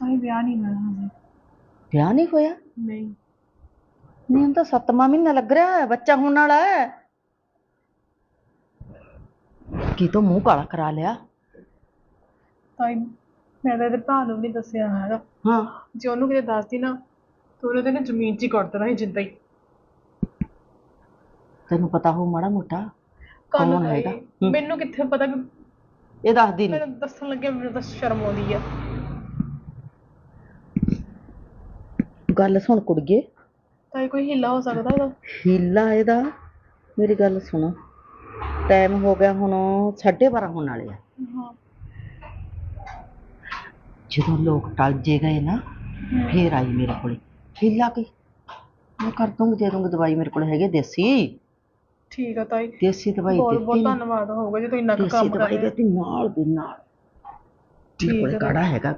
ਵਿਆਹ ਨਹੀਂ ਹੋਇਆ ਹਜੇ। ਵਿਆਹ ਨਹੀਂ ਹੋਇਆ? ਨਹੀਂ। ਨਹੀਂ ਹੁਣ ਤਾਂ ਸੱਤਵਾਂ ਮਹੀਨਾ ਲੱਗ ਰਿਹਾ ਹੈ ਬੱਚਾ ਹੋਣ ਵਾਲਾ ਹੈ। ਕੀ ਤੋਂ ਮੂੰਹ ਕਾਲਾ ਕਰਾ ਲਿਆ? ਤਾਈ ਮੈਂ ਤਾਂ ਇਹਦੇ ਭਰਾ ਨੂੰ ਵੀ ਦੱਸਿਆ ਹੈਗਾ। ਹਾਂ। ਜੇ ਉਹਨੂੰ ਕਿਤੇ ਦੱਸਦੀ ਨਾ ਤਾਂ ਉਹਨੇ ਤੇ ਨਾ ਜ਼ਮੀਨ 'ਚ ਹੀ ਕੱਢ ਦੇਣਾ ਸੀ ਜਿੱਦਾਂ ਹੀ। ਤੈਨੂੰ ਪਤਾ ਹੋ ਮਾੜਾ ਮੋਟਾ ਕੌਣ ਹੈਗਾ? ਹੂੰ। ਮੈਨੂੰ ਕਿੱਥੇ ਪਤਾ ਕਿ ਇਹ ਦੱਸਦੀ ਨਹੀਂ ਮੈਨੂੰ ਦੱਸਣ ਲੱਗਿਆ ਮੈਨੂੰ ਤਾਂ ਸ਼ਰਮ ਆਉਂਦੀ ਆ। ਗੱਲ ਸੁਣ ਕੁੜੀਏ। ਤਾਈ ਕੋਈ ਹੀਲਾ ਹੋ ਸਕਦਾ ਉਹਦਾ? ਹੀਲਾ ਇਹਦਾ? ਮੇਰੀ ਗੱਲ ਸੁਣੋ। ਟਾਈਮ ਹੋ ਗਿਆ ਹੁਣ 12:30 ਹੋਣ ਵਾਲੇ ਆ। ਹਾਂ। ਜਦੋਂ ਲੋਕ ਟਲ ਜੇ ਗਏ ਨਾ ਫੇਰ ਆਈ ਮੇਰੇ ਕੋਲੇ। ਹੀਲਾ ਕੀ। ਮੈਂ ਕਰ ਦੂੰਗੀ ਦੇ ਦੂੰਗੀ ਦਵਾਈ ਮੇਰੇ ਕੋਲ ਹੈਗੀ ਦੇਸੀ। ਠੀਕ ਆ ਤਾਈ। ਦੇਸੀ ਦਵਾਈ ਬਹੁਤ ਬਹੁਤ। ਧੰਨਵਾਦ ਹੋਊਗਾ ਜੇ ਤੁਸੀਂ ਇੰਨਾ ਕੁ ਦੇਸੀ ਕੰਮ ਕਰ ਦਵਾਈ ਰਹੇ ਦਿੱਤੀ ਨਾਲ ਦੇ ਨਾਲ। ਮੇਰੇ ਠੀਕ ਹੈ ਕਾੜਾ ਹੈਗਾ।